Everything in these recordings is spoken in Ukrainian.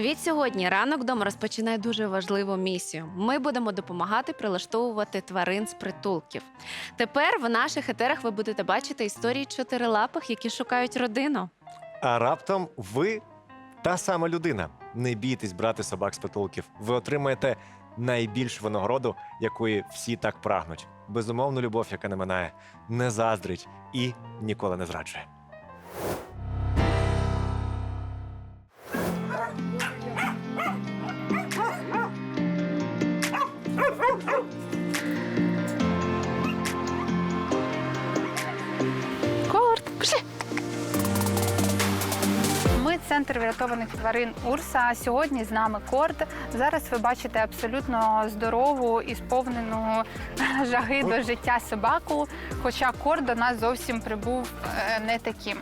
Відсьогодні ранок вдома розпочинає дуже важливу місію. Ми будемо допомагати прилаштовувати тварин з притулків. Тепер в наших етерах ви будете бачити історії чотирилапих, які шукають родину. А раптом ви та сама людина. Не бійтесь брати собак з притулків. Ви отримаєте найбільшу винагороду, якої всі так прагнуть. Безумовну любов, яка не минає, не заздрить і ніколи не зраджує. Центр врятованих тварин Урса. Сьогодні з нами Корд. Зараз ви бачите абсолютно здорову і сповнену жаги до життя собаку. Хоча Корд до нас зовсім прибув е, не таким.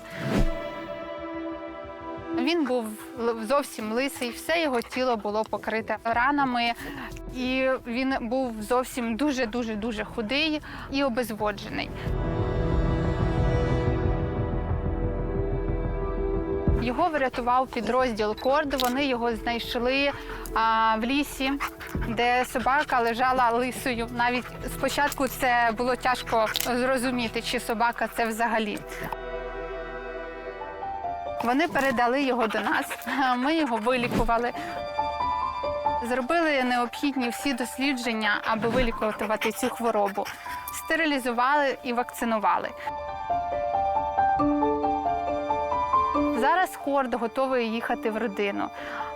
Він був зовсім лисий, все його тіло було покрите ранами, і він був зовсім дуже дуже дуже худий і обезводжений. Його врятував підрозділ Корд. Вони його знайшли а, в лісі, де собака лежала лисою. Навіть спочатку це було тяжко зрозуміти, чи собака це взагалі. Вони передали його до нас. Ми його вилікували. Зробили необхідні всі дослідження, аби вилікувати цю хворобу. Стерилізували і вакцинували. Зараз Корд готовий їхати в родину.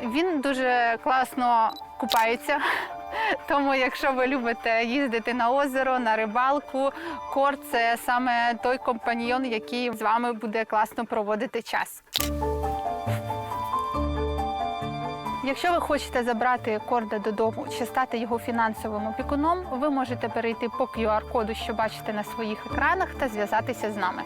Він дуже класно купається. Тому, якщо ви любите їздити на озеро, на рибалку, Корд це саме той компаньйон, який з вами буде класно проводити час. Якщо ви хочете забрати корда додому чи стати його фінансовим опікуном, ви можете перейти по QR-коду, що бачите на своїх екранах, та зв'язатися з нами.